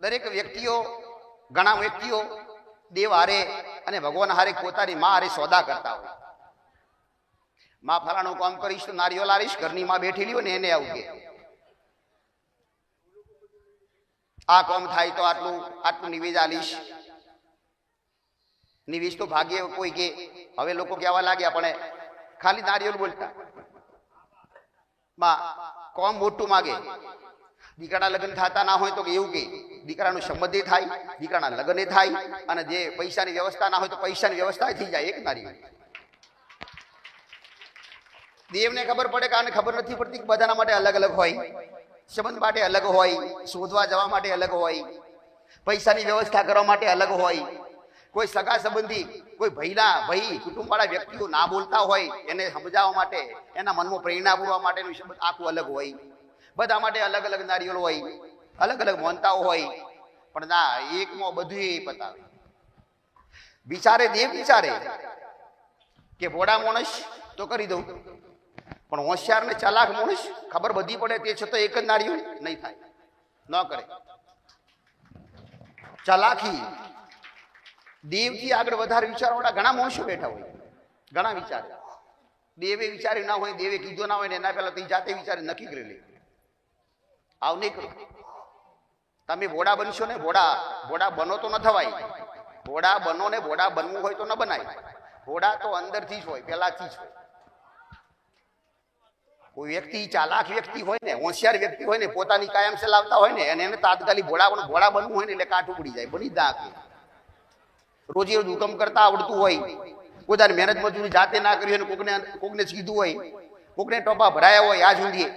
દરેક વ્યક્તિઓ, ઘણા વ્યક્તિઓ દેવ હારે અને ભગવાન હારે પોતાની માં હારે સોદા કરતા હોય. માં ફલાણું કામ કરીશ તો નારીઓ લાવીશ ઘરની માં બેઠેલી હોય ને એને આવું કે. આ કામ થાય તો આટલું આટલું નિવેદ આલીશ. નિવેશ તો ભાગ્ય કોઈ કે, હવે લોકો કહેવા લાગ્યા, પણ ખાલી નારિયેલ બોલતા. માં, કોમ મોટું માગે. દીકરાના લગ્ન થતા ના હોય તો એવું કે. દીકરાનું સંબંધી થાય, દીકરાના લગ્ન થાય અને જે પૈસાની વ્યવસ્થા ના હોય તો પૈસાની વ્યવસ્થા થઈ જાય, એક નારી દેવને ખબર પડે કે આને ખબર નથી પડતી કે બધાના માટે અલગ અલગ હોય, સંબંધ માટે અલગ હોય, શોધવા જવા માટે અલગ હોય, પૈસાની વ્યવસ્થા કરવા માટે અલગ હોય. કોઈ સગા સંબંધી, કોઈ ભઈના ભાઈ, કુટુંબવાળા વ્યક્તિઓ ના બોલતા હોય, એને સમજાવવા માટે, એના મનમાં પ્રેરણા પૂરવા માટેનું આખું અલગ હોય. બધા માટે અલગ અલગ નારિયેળ હોય. અલગ અલગ મોનતાઓ હોય, પણ ના, એકમાં બધું બતાવે. વિચારે દેવ વિચારે કે ભોળા માણસ તો કરી દઉં. પણ હોશિયાર ને ચલાક માણસ, ખબર બધી પડે તે છતાં એક જ નારિયેળ નહીં થાય. ન કરે. ચલાકી. દેવથી આગળ વધારે વિચારવાળા ઘણા માણસો બેઠા હોય. ઘણા વિચારે. દેવે વિચાર્યું ના હોય, દેવે કીધું ના હોય ને એના પહેલા તે જાતે વિચારે નક્કી કરી લે. આવ નહીં કરો. તમે ભોળા બનશો ને ભોળા ભોળા બનો તો ન થવાય. ભોળા બનો ને ભોળા બનવું હોય તો ન બનાય. ભોળા તો અંદરથી જ હોય, પહેલાથી જ હોય. કોઈ વ્યક્તિ, ચાલાક વ્યક્તિ હોય ને, હોશિયાર વ્યક્તિ હોય ને, પોતાની કાયમ ચલાવતા હોય ને અને એને તાત્કાલિક ભોળા ભોળા બનવું હોય ને, એટલે કાઠું પડી જાય, બની નાખે રોજે રોજ હુકમ કરતા આવડતું હોય. પોતાની મહેનત મજૂરી જાતે ના કરી હોય કોકને કોકને કીધું હોય. કોકને ટોપા ભરાયા હોય આ જોઈએ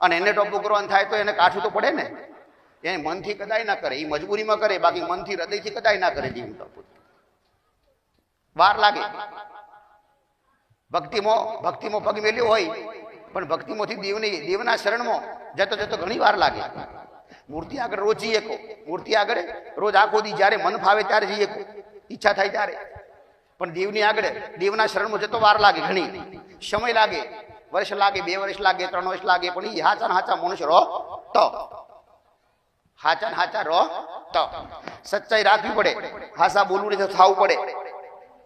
અને એને ટોપો કરવાનું થાય તો એને કાઠું તો પડે ને. એને મનથી કદાય ના કરે એ મજબૂરીમાં કરે, બાકી મનથી હૃદયથી કદાય ના કરે જીવન ટોપું વાર લાગે. ભક્તિમાં ભક્તિમાં પગ મેલ્યો હોય, પણ ભક્તિમાંથી દેવની, દેવના શરણમાં જતો જતો ઘણી વાર લાગે. મૂર્તિ આગળ રોજ જઈએ કો. મૂર્તિ આગળ રોજ આખો દી જ્યારે મન ફાવે ત્યારે જઈએ કો. ઈચ્છા થાય ત્યારે. પણ દેવની આગળ, દેવના શરણમાં જતો વાર લાગે ઘણી. સમય લાગે, વર્ષ લાગે, બે વર્ષ લાગે, ત્રણ વર્ષ લાગે, પણ એ હાચા હાચા મનુષ્ય રહો તો. હાચા હાચા રહો. તો સચ્ચાઈ રાખવી પડે. હાસા બોલવું તો થવું પડે.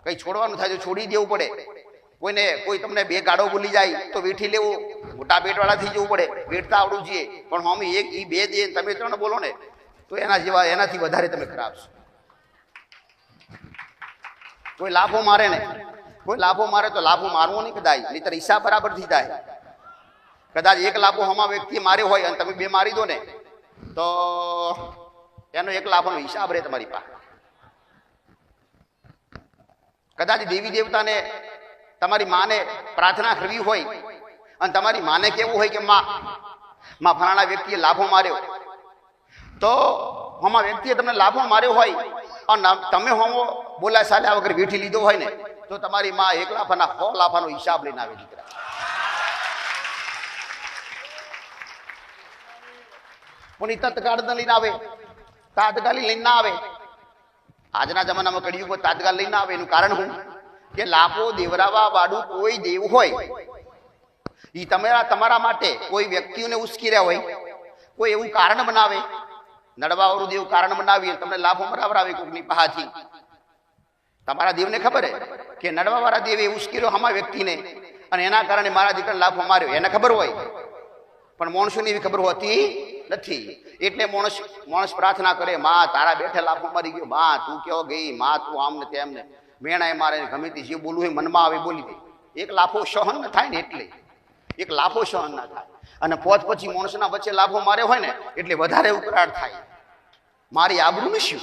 કઈ છોડવાનું થાય તો છોડી દેવું પડે. કોઈને કોઈ તમને બે ગાડો બોલી જાય તો વેઠી લેવું. મોટા પેટવાળા થઈ જવું પડે. વેઠતા આવડવું જોઈએ. પણ હોમી એક એ બે દે, તમે ત્રણ બોલો ને, તો એના જેવા, એનાથી વધારે તમે ખરાબ છો. કોઈ લાભો મારે ને, કોઈ લાભો મારે તો લાભો મારવો નહીં કદાચ નહીતર હિસાબ બરાબર થઈ જાય. કદાચ એક લાભો હમા વ્યક્તિ માર્યો હોય અને તમે બે મારી દો ને તો એનો એક લાભનો હિસાબ રહે તમારી પાસે. કદાચ દેવી દેવતાને તમારી માને પ્રાર્થના કરવી હોય અને તમારી માને કેવું હોય કે માં માં ફલાણા વ્યક્તિએ લાભો માર્યો. તો હમા વ્યક્તિએ તમને લાભો માર્યો હોય અને તમે હોમો બોલા સાલ્યા વગર વેઠી લીધો હોય ને, તો તમારી માં એક લાફાના સો લાફાનો હિસાબ લઈને આવે દીકરા પણ એ તત્કાળ લઈને આવે? તાત્કાલિક લઈને ના આવે. આજના જમાનામાં કડિયુગમાં તાત્કાલ લઈને આવે, એનું કારણ શું? કે લાભો દેવરાવા વાળું કોઈ દેવ હોય. એ તમારા તમારા માટે કોઈ વ્યક્તિઓને ઉશ્કી રહ્યા હોય, કોઈ એવું કારણ બનાવે. નડવાવાળું દેવ કારણ બનાવી તમને લાભો મરાવરાવે કોઈકની પહાથી તમારા દેવને ખબર હે કે નડવાવાળા દેવે ઉશ્કેર્યો હમા વ્યક્તિને અને એના કારણે મારા દીકરાને લાભો માર્યો. એને ખબર હોય. પણ મોણસુની એવી ખબર હોતી નથી. એટલે માણસ માણસ પ્રાર્થના કરે, માં, તારા બેઠે લાફો મારી ગયો. માં, તું કયો ગઈ? માં, તું આમ ને તેમ ને મેણાએ મારે, ગમે તે જે બોલવું હોય મનમાં આવે બોલી દે. એક લાફો સહન ન થાય ને એટલે. એક લાફો સહન ના થાય. અને પોત પછી માણસના વચ્ચે લાભો માર્યો હોય ને, એટલે વધારે ઉકળાટ થાય. મારી આબરૂ શું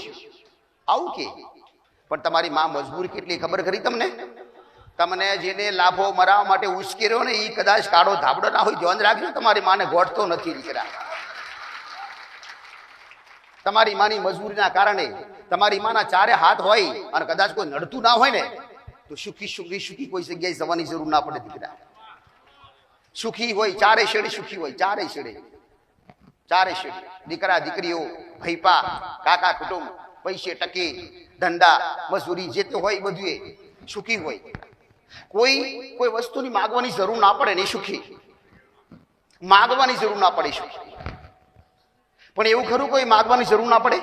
આવું કે. પણ તમારી માં મજબૂર કેટલી ખબર કરી તમને? તમને જેને લાભો મરાવવા માટે ઉશ્કેર્યો ને એ કદાચ કાળો ધાબડો ના હોય ધ્યાન રાખજો, તમારી માને ગોઠતો નથી દીકરા. તમારી માની મજબૂરીના કારણે તમારી માના ચારે હાથ હોય અને કદાચ કોઈ નડતું ના હોય ને, તો સુખી સુખી સુખી કોઈ જગ્યાએ જવાની જરૂર ના પડે દીકરા. સુખી હોય, ચારે શેડે સુખી હોય, ચારે શેડે ચારે શેડે દીકરા, દીકરીઓ ભૈપા કાકા, કુટુંબ, પૈસે ટકે, ધંધા, મજૂરી, જે તે હોય બધું એ સુખી હોય. કોઈ કોઈ વસ્તુની માગવાની જરૂર ના પડે ને સુખી. માગવાની જરૂર ના પડે સુખી. પણ એવું ખરું કોઈ માગવાની જરૂર ના પડે?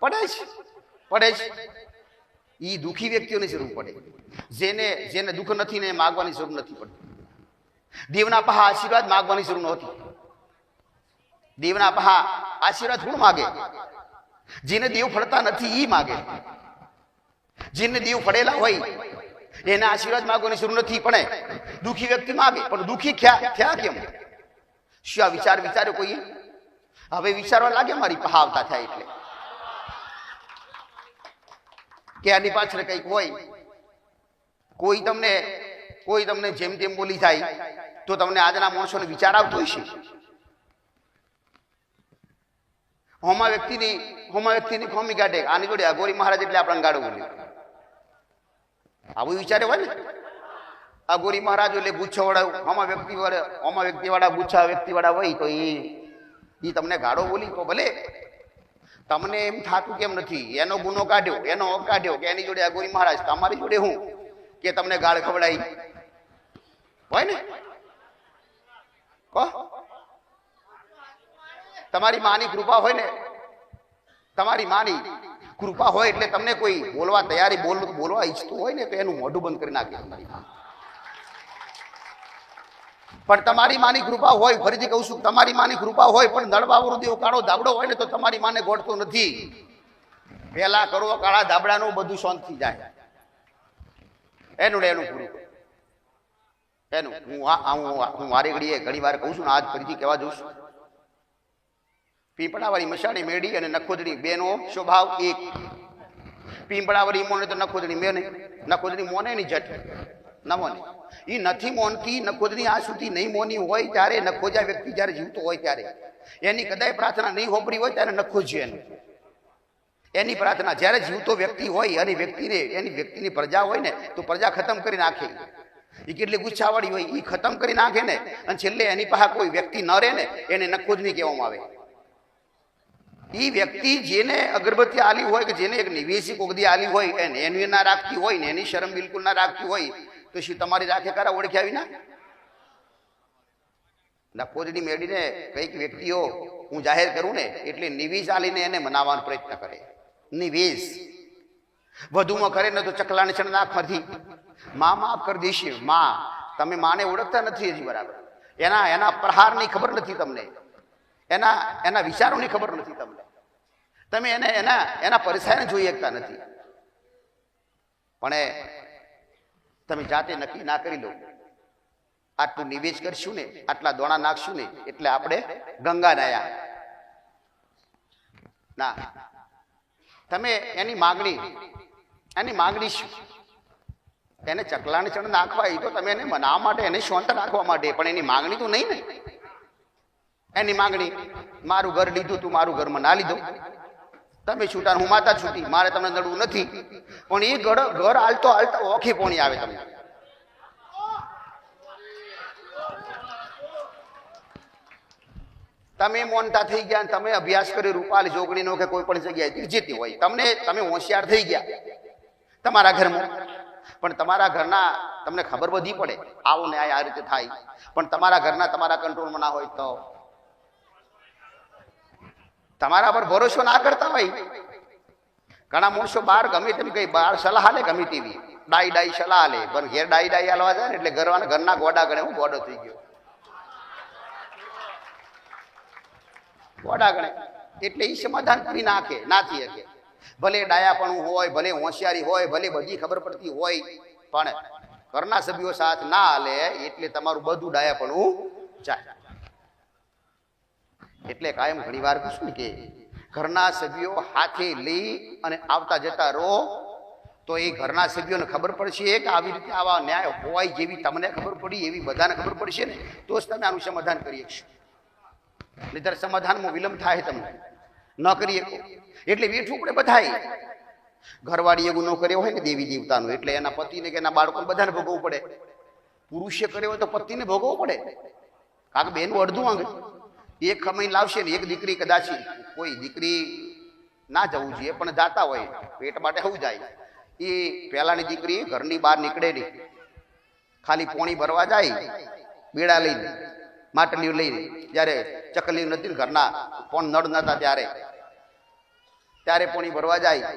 પડે છે પડે છે એ દુઃખી વ્યક્તિઓને જરૂર પડે. જેને જેને દુઃખ નથી ને માગવાની જરૂર નથી પડતી. દેવના પહા આશીર્વાદ માગવાની જરૂર નહોતી. દેવના પહા આશીર્વાદ હું માગે? જેને દેવ ફળતા નથી એ માગે. જેને દેવ ફળેલા હોય, એને આશીર્વાદ માગવાની જરૂર નથી, પણ દુઃખી વ્યક્તિ માગે. પણ દુઃખી થયા કેમ? શું આ વિચાર વિચાર્યો કોઈએ હવે વિચારવા લાગે મારી પહાવતા થાય એટલે. કે આની પાછળ કંઈક હોય. કોઈ તમને કોઈ તમને જેમ તેમ બોલી જાય, તો તમને આજના માણસોને વિચાર આવતો હશે. હોમા વ્યક્તિની હોમા વ્યક્તિની ખોમી કાઢે. આની જોડે અઘોરી મહારાજ એટલે આપણને ગાડું બોલ્યું આવું વિચારે હોય ને? અઘોરી મહારાજ એટલે ગુચ્છો વાળા હોમા વ્યક્તિ વાળા હોમા વ્યક્તિવાળા, ગુચ્છા વ્યક્તિ વાળા હોય તો એ ઈ તમને ગાળો બોલી તો ભલે. તમને એમ થતું કેમ નથી? એનો ગુનો કાઢ્યો, એનો કાઢ્યો કે એની જોડે અઘોરી મહારાજ, તમારી જોડે હું? કે તમને ગાળ ખવડાઈ? હોય ને? કહો. તમારી માની કૃપા હોય ને? તમારી માની કૃપા હોય એટલે તમને કોઈ બોલવા તૈયારી બોલ, બોલવા ઈચ્છતું હોય ને, તો એનું મોઢું બંધ કરી નાખે તમારી મા પણ તમારી માની કૃપા હોય, ફરીથી કહું છું, તમારી માની કૃપા હોય, પણ નળવા વૃદ્ધિ કાળો ધાબડો હોય ને તો તમારી માને ગોળતો નથી. પેલા કરો, કાળા ધાબડાનું બધું શાંત જાય. એનું એનું પૂરું એનું, હું આ હું વારે ઘડીએ ઘણી વાર કહું છું ને આજ ફરીથી કહેવા જઉં છું. પીપળાવાળી મશાણી મેળી અને નખોદડી બેનો સ્વભાવ એક. પીપળાવાળી મોને તો નખોદડી મેને નખોદડી મોને ની જટ ન મોની. એ નથી મોનતી નખોજની આ સુધી નહીં મોની હોય ત્યારે નખોજા વ્યક્તિ જ્યારે જીવતો હોય ત્યારે. એની કદાય પ્રાર્થના નહીં હોપરી હોય ત્યારે નખોજ્યું એનું. એની પ્રાર્થના જ્યારે જીવતો વ્યક્તિ હોય અને વ્યક્તિને, એની વ્યક્તિની પ્રજા હોય ને, તો પ્રજા ખતમ કરી નાખે. એ કેટલી ગુચ્છાવાળી હોય એ ખતમ કરી નાખે ને, અને છેલ્લે એની પાસે કોઈ વ્યક્તિ ન રહે ને, એને નખોજની કહેવામાં આવે. એ વ્યક્તિ જેને અગરબત્તી આલી હોય કે જેને એક નિવેશી કોગદી આલી હોય, એને એની ના રાખતી હોય ને, એની શરમ બિલકુલ ના રાખતી હોય તો શું તમારી રાખે કરા ઓળખ્યા વિના? નખોજની મેળીને કંઈક વ્યક્તિઓ હું જાહેર કરું ને, એટલે નિવેશ આલીને એને મનાવવાનો પ્રયત્ન કરે. નિવેશ વધુમાં કરે ને તો ચકલાને ચણ નાખવાથી મા માફ કરી દેશે મા. તમે માને ઓળખતા નથી હજી બરાબર. એના એના પ્રહારની ખબર નથી તમને. એના એના વિચારોની ખબર નથી તમને. તમે એને, એના એના પરિસરને જોઈ શકતા નથી. પણ એ તમે જાતે નક્કી ના કરી લો. આટલું નિવેશ કરશું ને, આટલા દોણા નાખશું ને, એટલે આપણે ગંગા નાયા ના. તમે એની માગણી એની માગણી શું? એને ચકલાને ચણ નાખવા એ તો તમે એને મનાવવા માટે, એને શાંત રાખવા માટે, પણ એની માગણી તો નહીં ને. એની માંગણી, મારું ઘર લીધું તું, મારું ઘરમાં ના લીધું. તમે છૂટા હું માતા છૂટી, મારે તમને નડવું નથી. પણ એ ઘર ઘર હાલતો હાલતો ઓખી પોણી આવે તમને. તમે મોનતા થઈ ગયા તમે અભ્યાસ કર્યો રૂપાલ જોગણીનો કે કોઈ પણ જગ્યાએ જીતી હોય. તમને તમે હોશિયાર થઈ ગયા. તમારા ઘરમાં. પણ તમારા ઘરના તમને ખબર બધી પડે. આવો ન્યાય આ રીતે થાય. પણ તમારા ઘરના તમારા કંટ્રોલમાં ના હોય તો. તમારા પર ભરોસો ના કરતા હોય. ઘણા માણસો બહાર ગમે તેમ કઈ બહાર સલાહ લે, ગમે તેવી. ડાઈ ડાઈ સલાહ લે. પણ ઘેર ડાઈ ડાઈ હાલવા જાય ને એટલે ઘરવાના ઘરના ગોડા ગણે, હું ગોડો થઈ ગયો. ગોડા ગણે. એટલે એ સમાધાન કરી નાખે નાથી શકે. ભલે ડાયાપણું હોય, ભલે હોશિયારી હોય, ભલે બધી ખબર પડતી હોય, પણ ઘરના સભ્યો સાથ ના હાલે એટલે તમારું બધું ડાયાપણું જાય. એટલે કાયમ ઘણી વાર ને કે ઘરના સભ્યો હાથે લઈ અને આવતા જતા રહો, તો એ ઘરના સભ્યોને ખબર પડશે કે આવી રીતે આવા ન્યાય હોય જેવી તમને ખબર પડી, એવી બધાને ખબર પડશે ને, તો જ તમે આનું સમાધાન કરી શકશો. નહીતર સમાધાનમાં વિલંબ થાય તમને. ન કરી શકો. એટલે વેઠવું પડે બધાય ઘરવાળીએ ગુનો કર્યો હોય ને દેવી દેવતાનો, એટલે એના પતિને કે એના બાળકોને બધાને ભોગવવું પડે. પુરુષે કર્યો હોય તો પતિને ભોગવવું પડે. કારણ કે બેનું અડધું અંગ એક કમાઈ લાવશે ને એક દીકરી કદાચ કોઈ દીકરી ના જવું જોઈએ, પણ જાતા હોય, પેટ માટે હું જાય. એ પહેલાની દીકરી ઘરની બહાર નીકળે નહીં. ખાલી પોણી ભરવા જાય, બેડા લઈને, માટલીઓ લઈને, જ્યારે ચકલી નથી ઘરના, પણ નળ નતા ત્યારે. ત્યારે પોણી ભરવા જાય.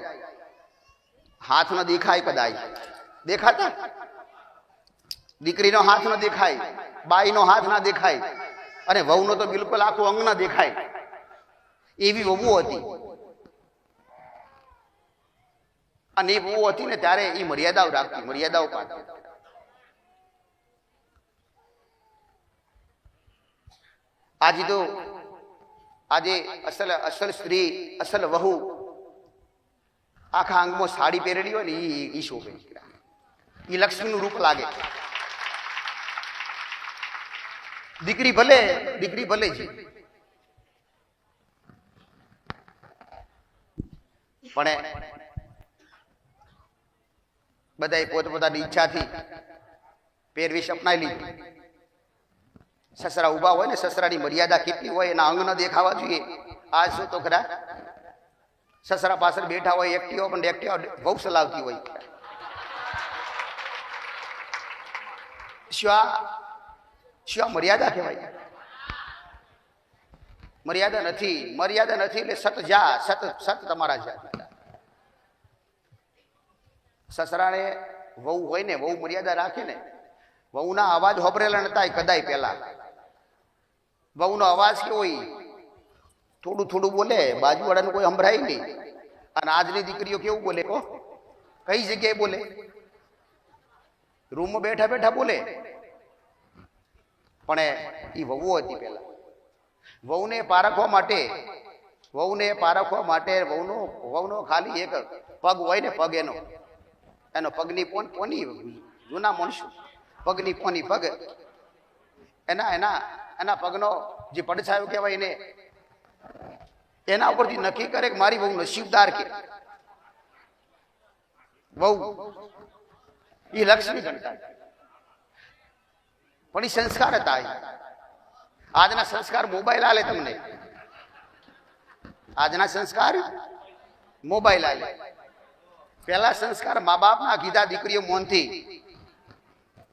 હાથ ન દેખાય કદાય દેખાતા? દીકરીનો હાથ ન દેખાય, બાઈનો હાથ ના દેખાય. અને વહુનો તો બિલકુલ આખું અંગ ના દેખાય. એવી વહુ હતી. અને એ વહુ હતી ને ત્યારે એ મર્યાદાઓ રાખતી, મર્યાદાઓ પાડતી. આજે તો આજે અસલ અસલ સ્ત્રી, અસલ વહુ આખા અંગમાં સાડી પહેરેલી હોય ને ઈ શોભે. એ લક્ષ્મીનું રૂપ લાગે. દીકરી ભલે દીકરી ભલે છે. પણ બધાએ પોતપોતાની ઈચ્છાથી પહેરવીશ અપનાવી લીધી. સસરા ઊભા હોય ને, સસરાની મર્યાદા કેટલી હોય એના અંગ ન દેખાવા જોઈએ. આ શું તો ખરા? સસરા પાછળ બેઠા હોય એકટીઓ પણ એકટીઓ બહુ ચલાવતી હોય. શું આ શું આ મર્યાદા કહેવાય? મર્યાદા નથી. મર્યાદા નથી એટલે સત જા, સત સત તમારા જા. સસરાને વહુ હોય ને, વહુ મર્યાદા રાખે ને, વહુના અવાજ હોભરેલા નતા એ કદાય પહેલા. વહુનો અવાજ કેવો હોય થોડું થોડું બોલે, બાજુવાળાને કોઈ સંભળાય નહીં. અને આજની દીકરીઓ કેવું બોલે કો કઈ જગ્યાએ બોલે? રૂમમાં બેઠા બેઠા બોલે? પણ એ વહુ હતી પહેલા. વહુને પારખવા માટે, વહુને પારખવા માટે વહુનો વહુનો ખાલી એક પગ હોય ને પગ એનો. એનો પગની પોન, પોની જૂના માણસો. પગની પોની પગ. એના એના એના પગનો જે પડછાયો કહેવાય એને, એના ઉપરથી નક્કી કરે કે મારી વહુ નસીબદાર કે. વહુ એ લક્ષ્મી ગણતા. પણ એ સંસ્કાર હતા. આજના સંસ્કાર મોબાઈલ આલે તમને. આજના સંસ્કાર મોબાઈલ આલે. પહેલા સંસ્કાર મા બાપના કીધા દીકરીઓ મોનથી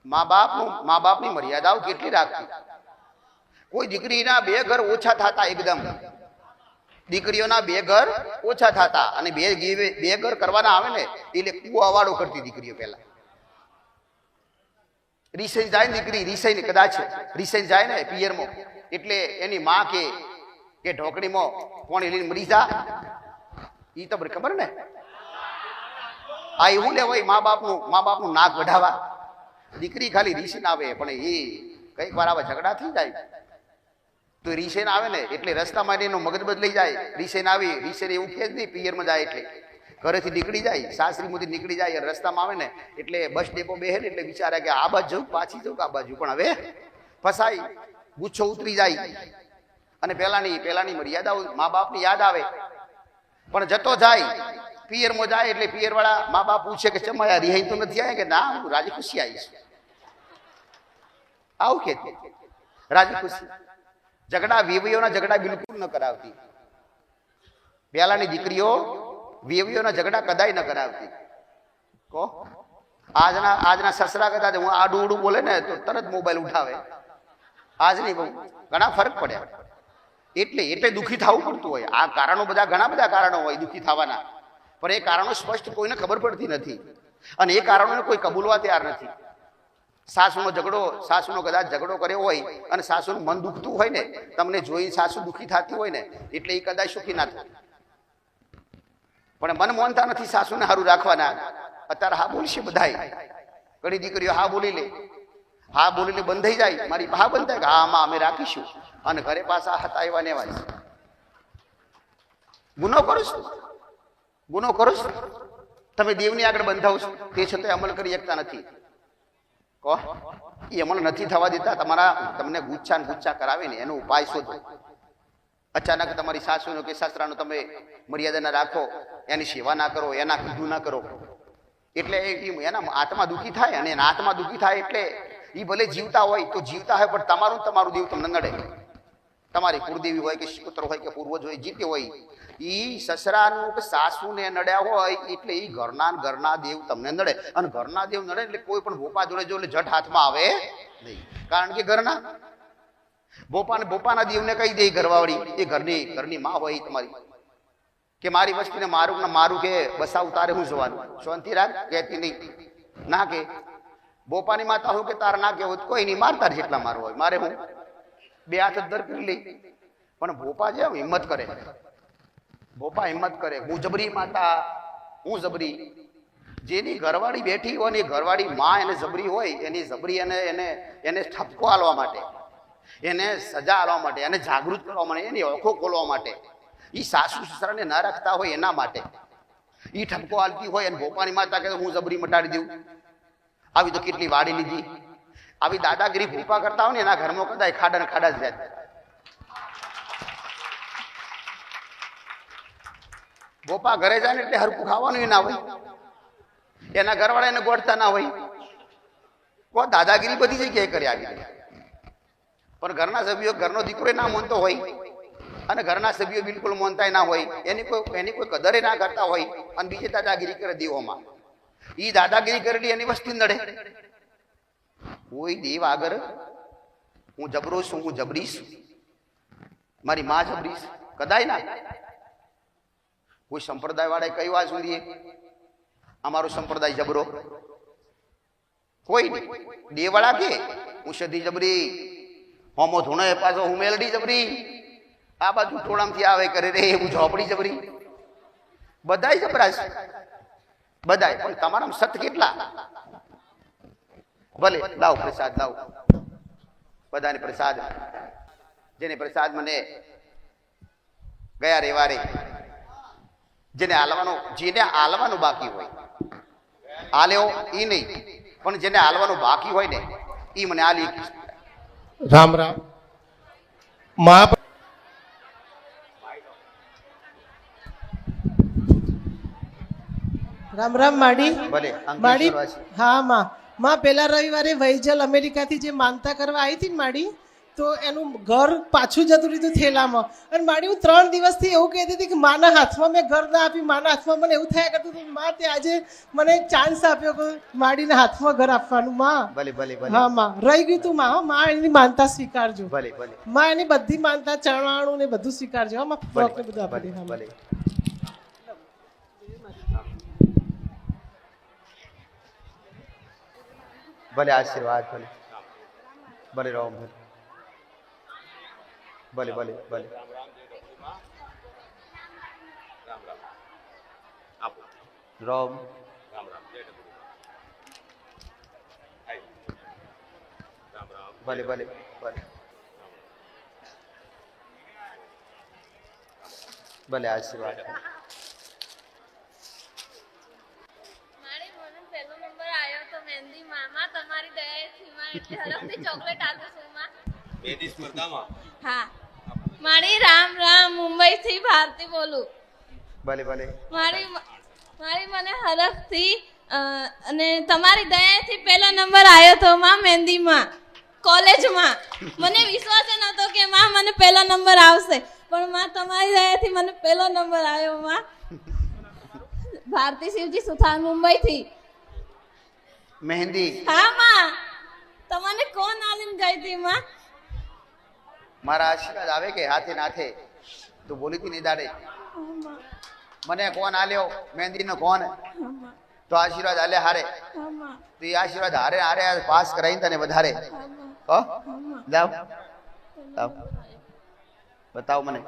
મા બાપનું, મા બાપની મર્યાદાઓ કેટલી રાખતી કોઈ દીકરીના બે ઘર ઓછા થતા એકદમ. દીકરીઓના બે ઘર ઓછા થતા અને બે બે ઘર કરવાના આવે ને, એટલે કુવાવાળો કરતી દીકરીઓ પહેલા. રીસાઈ જાય ને દીકરી રીસાઈને કદાચ રિસેન જાય ને પિયરમાં એટલે એની માં કે કે ઢોકળીમાં પોણી લઈને મરી જા. એ તો બધી ખબર ને? આ એવું લેવાય મા બાપનું મા બાપનું નાક વઢાવા. દીકરી ખાલી રીસીને આવે, પણ એ કંઈક વાર આવા ઝઘડા થઈ જાય. તો રીસેન આવે ને, એટલે રસ્તામાં એનો મગજબજ લઈ જાય. રીસેન આવી રીસેન એવું કે જ નહીં, પિયરમાં જાય એટલે. ઘરેથી નીકળી જાય સાસરીમાંથી નીકળી જાય રસ્તામાં આવે ને, એટલે બસ ડેપો બેહે ને એટલે વિચારે કે આ બાજુ પાછી જવું આ બાજુ. પણ હવે ફસાઈ, ગુચ્છો ઉતરી જાય. અને પેલાની પેલાની મર્યાદાઓ મા બાપની યાદ આવે. પણ જતો જાય, પિયરમાં જાય એટલે પિયર વાળા મા બાપ પૂછે કે ચમાયા રિહાઈ તો નથી આવ્યા કે ના, હું રાજી ખુશી આવીશ. આવું કે રાજી ખુશી. ઝઘડા વિવયોના ઝઘડા બિલકુલ ન કરાવતી. પહેલાની દીકરીઓ વેવીઓના ઝઘડા કદાય ન કરાવતી. કહો. આજના આજના સસરા કદાચ હું આડું ઉડું બોલે ને તો તરત મોબાઈલ ઉઠાવે. આજની બહુ ઘણા ફરક પડ્યા. એટલે એટલે દુઃખી થવું પડતું હોય. આ કારણો બધા, ઘણા બધા કારણો હોય દુઃખી થવાના. પણ એ કારણો સ્પષ્ટ કોઈને ખબર પડતી નથી. અને એ કારણોને કોઈ કબૂલવા તૈયાર નથી. સાસુનો ઝઘડો, સાસુનો કદાચ ઝઘડો કર્યો હોય અને સાસુનું મન દુખતું હોય ને, તમને જોઈ સાસુ દુઃખી થતી હોય ને, એટલે એ કદાચ સુખી ના થાય. પણ મન મોનતા નથી સાસુને સારું રાખવાના. અત્યારે હા બોલશે બધાય. ઘણી દીકરીઓ હા બોલી લે. હા બોલીને બંધાઈ જાય. મારી હા બંધાય. હા, આમાં અમે રાખીશું. અને ઘરે પાછા હતા એવા ને ગુનો કરો છો? ગુનો કરો છો? તમે દેવની આગળ બંધાવશો તે છતાંય અમલ કરી શકતા નથી. કહો એ અમલ નથી થવા દેતા. તમારા તમને ગુચ્છા ને ગુચ્છા કરાવીને એનો ઉપાય શોધો. અચાનક તમારી સાસુનો કે સાસરાનો તમે મર્યાદા ના રાખો, એની સેવા ના કરો, એના કીધું ના કરો. એટલે એના આત્મા દુઃખી થાય અને એના આત્મા દુઃખી થાય એટલે એ ભલે જીવતા હોય તો જીવતા હોય, પણ તમારું તમારું દેવ તમને નડે. તમારી કુળદેવી હોય કે શિકોતર હોય કે પૂર્વજ હોય જીતે હોય એ સસરાનું કે સાસુને નડ્યા હોય એટલે એ ઘરના ઘરના દેવ તમને નડે. અને ઘરના દેવ નડે એટલે કોઈ પણ ભોપા જોડે જો એટલે જટ હાથમાં આવે નહીં. કારણ કે ઘરના ભોપા બોપાના દીવને કહી દે ઘરવાળી, એ ઘરની ઘરની માં હોય તમારી. કે મારી વસ્તીને મારું ને મારું કે બસાવું તારે હું જોવાનું. શાંતિ રાખ કહેતી નહીં. ના કે. બોપાની માતા હું કે, તાર ના કે હોય કોઈ નહીં મારતા જેટલા મારું હોય. મારે હું? બે હાથ દર કરી લઈ. પણ બોપા જે હિંમત કરે. બોપા હિંમત કરે. હું જબરી માતા, હું જબરી. જેની ઘરવાળી બેઠી હોય ને ઘરવાળી માં એને જબરી હોય, એની જબરી એને એને એને ઠપકો આલવા માટે. એને સજા આલવા માટે, એને જાગૃત કરવા માટે, એની ઓળખો ખોલવા માટે. એ સાસુ સસરાને ન રાખતા હોય એના માટે. એ ઠપકો આલતી હોય અને ભોપાની માતા કહે, હું જબરી મટાડી દઉં. આવી તો કેટલી વાડી લીધી. આવી દાદાગીરી ભૂપા કરતા હોય ને, એના ઘરમાં કદાચ ખાડા ખાડા જ રહ્યા ગોપા ઘરે જાય ને એટલે હરકું ખાવાનું ના હોય. એના ઘરવાળા એને ગોળતા ના હોય. કો દાદાગીરી બધી જગ્યાએ કરી આવી. પણ ઘરના સભ્યો ઘરનો દીકરો ના માનતો હોય અને ઘરના સભ્યો બિલકુલ માનતા ના હોય, એની કોઈ એની કોઈ કદરે ના કરતા હોય અને બીજે દાદાગીરી કરે દેવોમાં. એ દાદાગીરી કરેલી એની વસ્તી નડે. કોઈ દેવ આગળ, હું જબરો છું, હું જબરીશ. મારી માં જબરીશ. કદાય ના. કોઈ સંપ્રદાય વાળા કઈ વાત સુધી? અમારો સંપ્રદાય જબરો. કોઈ દેવાળા કે? હું સધી જબરી. હોમો ધૂણે પાછો હું મેલડી જબરી. આ બાજુ ટોળામથી આવે કરે રે, હું ઝોપડી જબરી. બધાય જબરા છે. બધાય, પણ તમારા સત કેટલા? ભલે, લાવ પ્રસાદ, લાવ. બધાને પ્રસાદ. જેને પ્રસાદ મને ગયા રવિવારે, જેને હાલવાનો, જેને હાલવાનું બાકી હોય. હાલ્યો એ નહીં, પણ જેને હાલવાનું બાકી હોય ને એ મને હાલી રામ રામ. મા રામ રામ માડી. માડી હા માં. માં પેલા રવિવારે વૈજલ અમેરિકાથી જે માનતા કરવા આવી હતી ને માડી? તો એનું ઘર પાછું જતું રહ્યું થેલામાં. અને મારી હું ત્રણ દિવસથી એવું કહેતી હતી કે માના હાથમાં મેં ઘર ના આપ્યું માના હાથમાં મને એવું થયા કરતું હતું માં તે આજે મને ચાન્સ આપ્યો કે માડીના હાથમાં ઘર આપવાનું માં. ભલે ભલે ભલે. હા માં. રહી ગયું તું માં માં એની માનતા સ્વીકારજો. ભલે ભલે. માં એની બધી માનતા ચણાણું ને બધું સ્વીકારજો. હા માં ફ્રોક ને બધું આપી દે. હા ભલે ભલે આશીર્વાદ ભલે. ભલે રામ ભલે. ભલે ભલે ભલે. રામ ભલે ભલે ભલે. ભલે આશીર્વાદ. પહેલો નંબર આવ્યો તો મહેંદી મામા તમારી દયાથી માં એટલે હરખથી ચોકલેટ આપું છું માં. સ્પર્ધામાં? હા. મારી રામ રામ મુંબઈ થી ભારતી બોલું. ભલે ભલે. મારી મારી મને હરખથી અને તમારી દયાથી પહેલો નંબર આવ્યો તો માં મહેંદીમાં કોલેજમાં. મને વિશ્વાસ નહોતો કે માં મને પહેલો નંબર આવશે. પણ માં તમારી દયાથી મને પહેલો નંબર આવ્યો માં. ભારતી શિવજી સુથાર મુંબઈથી. મહેંદી. હા માં. તમને કોણ આલીન ગઈ હતી માં? મારા આશીર્વાદ આવે કે હાથે નાથે તું બોલી હતી દાડે મને કોણ આલ્યો? મહેંદી નો કોણ? તો આશીર્વાદ આલે હારે. તો એ આશીર્વાદ હારે હારે પાસ કરાવીને તને વધારે. લાવ. લાવ. બતાવ મને.